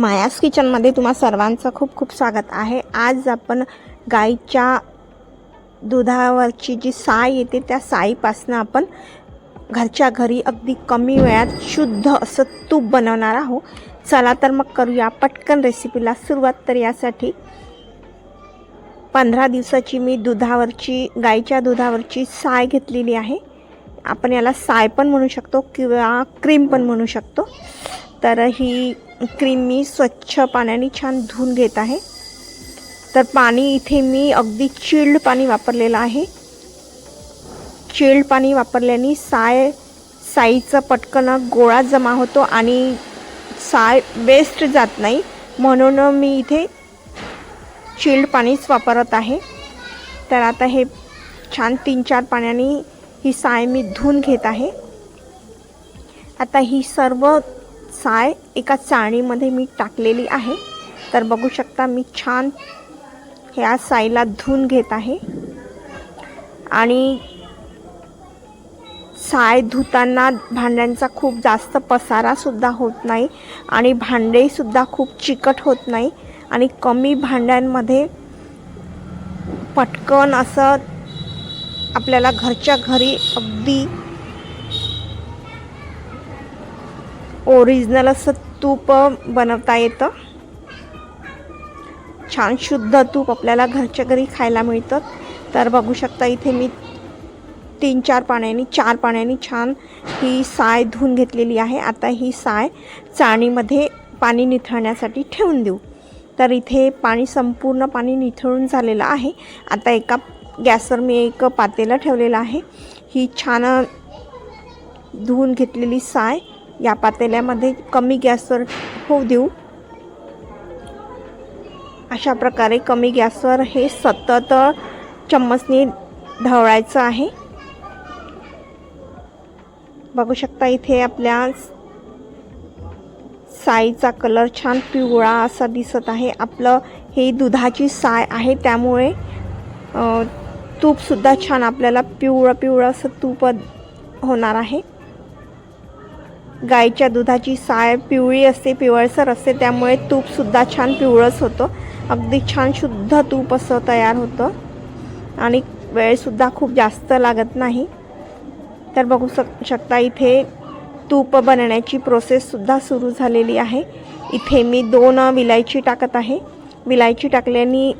मायास किचनमध्ये तुम्हा सर्वांचं खूप खूप स्वागत आहे. आज आपण गाईच्या दुधावरची जी साय येते त्या साईपासनं आपण घरच्या घरी अगदी कमी वेळात शुद्ध असं तूप बनवणार आहोत. चला तर मग करूया पटकन रेसिपीला सुरुवात तर यासाठी पंधरा दिवसाची मी दुधावरची गाईच्या दुधावरची साय घेतलेली आहे. आपण याला साय पण म्हणू शकतो किंवा क्रीम पण म्हणू शकतो. तर ही क्रीम मी स्वच्छ पाण्याने छान धुवून घेत आहे. तर पाणी इथे मी अगदी चिल्ड पाणी वापरलेलं आहे. चिल्ड पाणी वापरल्याने साय साईचा पटकन गोळा जमा होतो आणि साय वेस्ट जात नाही. म्हणून मी इथे चिल्ड पाणीच वापरत आहे. तर आता हे छान तीन चार पाण्याने ही साय मी धुवून घेत आहे. आता ही सर्व साय एका चाळणीमध्ये मी टाकलेली आहे. तर बघू शकता मी छान ह्या साईला धुवून घेत आहे. आणि साय धुताना भांड्यांचा खूप जास्त पसारासुद्धा होत नाही आणि भांडेसुद्धा खूप चिकट होत नाही आणि कमी भांड्यांमध्ये पटकन असं आपल्याला घरच्या घरी अगदी ओरिजिनल असं तूप बनवता येतं. छान शुद्ध तूप आपल्याला घरच्या घरी खायला मिळतं. तर बघू शकता इथे मी तीन चार पाण्याने चार पाण्याने छान ही साय धुवून घेतलेली आहे. आता ही साय चाणीमध्ये पाणी निथळण्यासाठी ठेवून देऊ. तर इथे पाणी संपूर्ण पाणी निथळून झालेलं आहे. आता एका गॅसवर मी एक पातेलं ठेवलेलं आहे. ही छान धुवून घेतलेली साय या पातेल्यामध्ये कमी गॅसवर होऊ देऊ. अशा प्रकारे कमी गॅसवर हे सतत चम्मचने ढवळायचं आहे. बघू शकता इथे आपल्या साईचा कलर छान पिवळा असा दिसत आहे. आपलं हे दुधाची साय आहे त्यामुळे तूपसुद्धा छान आपल्याला पिवळं पिवळं असं तूप होणार आहे. गाईच्या दुधाची साय पिवळी असते पिवळसर असते त्यामुळे तूपसुद्धा छान पिवळंच होतं. अगदी छान शुद्ध तूप असं तयार होतं. आणि वेळसुद्धा खूप जास्त लागत नाही. तर बघू शक शकता इथे तूप बनण्याची प्रोसेससुद्धा सुरू झालेली आहे. इथे मी दोन विलायची टाकत आहे. विलायची टाकल्याने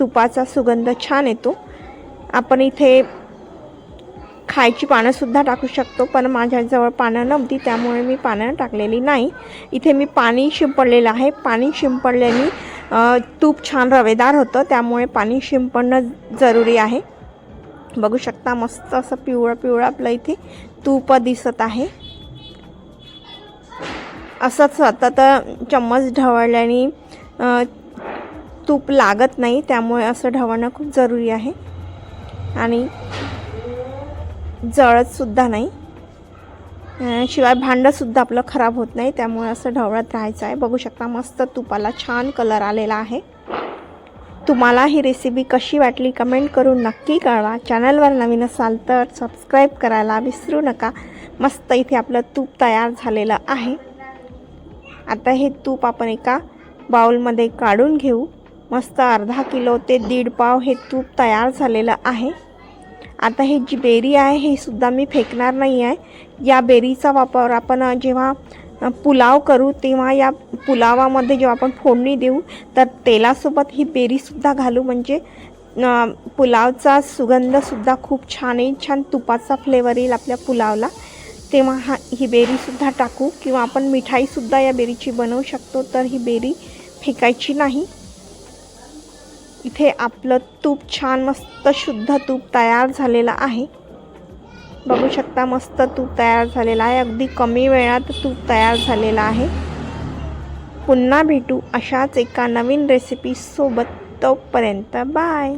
तुपाचा सुगंध छान येतो. आपण इथे खायची पानंसुद्धा टाकू शकतो पण माझ्याजवळ पानं नव्हती त्यामुळे मी पानं टाकलेली नाही. इथे मी पाणी शिंपडलेलं आहे. पाणी शिंपडल्याने तूप छान रवेदार होतं त्यामुळे पाणी शिंपडणं जरुरी आहे. बघू शकता मस्त असं पिवळं पिवळं आपलं इथे तूप दिसत आहे. असंच सतत चम्मच ढवळल्याने तूप लागत नाही त्यामुळे असं ढवळणं खूप जरुरी आहे. आणि जळतसुद्धा नाही. शिवाय भांडंसुद्धा आपलं खराब होत नाही. त्यामुळे असं ढवळत राहायचं आहे. बघू शकता मस्त तुपाला छान कलर आलेला आहे. तुम्हाला ही रेसिपी कशी वाटली कमेंट करून नक्की कळवा. चॅनलवर नवीन असाल तर सबस्क्राईब करायला विसरू नका. मस्त इथे आपलं तूप तयार झालेलं आहे. आता हे तूप आपण एका बाउलमध्ये काढून घेऊ. मस्त अर्धा किलो ते दीड पाव हे तूप तयार झालेलं आहे. आता हे जी बेरी आहे हे सुद्धा मी फेकणार नाही आहे. या बेरीचा वापर आपण जेव्हा पुलाव करू तेव्हा या पुलावामध्ये जेव्हा आपण फोडणी देऊ तर तेलासोबत ही बेरीसुद्धा घालू. म्हणजे पुलावचा सुगंधसुद्धा खूप छान येईल छान तुपाचा फ्लेवर येईल आपल्या पुलावला. तेव्हा हा ही बेरीसुद्धा टाकू. किंवा आपण मिठाईसुद्धा या बेरीची बनवू शकतो तर ही बेरी फेकायची नाही. इथे आपलं तूप छान मस्त शुद्ध तूप तयार झालेलं आहे. बघू शकता मस्त तूप तयार झालेलं आहे. अगदी कमी वेळात तूप तयार झालेलं आहे. पुन्हा भेटू अशाच एका नवीन रेसिपीसोबत तोपर्यंत बाय.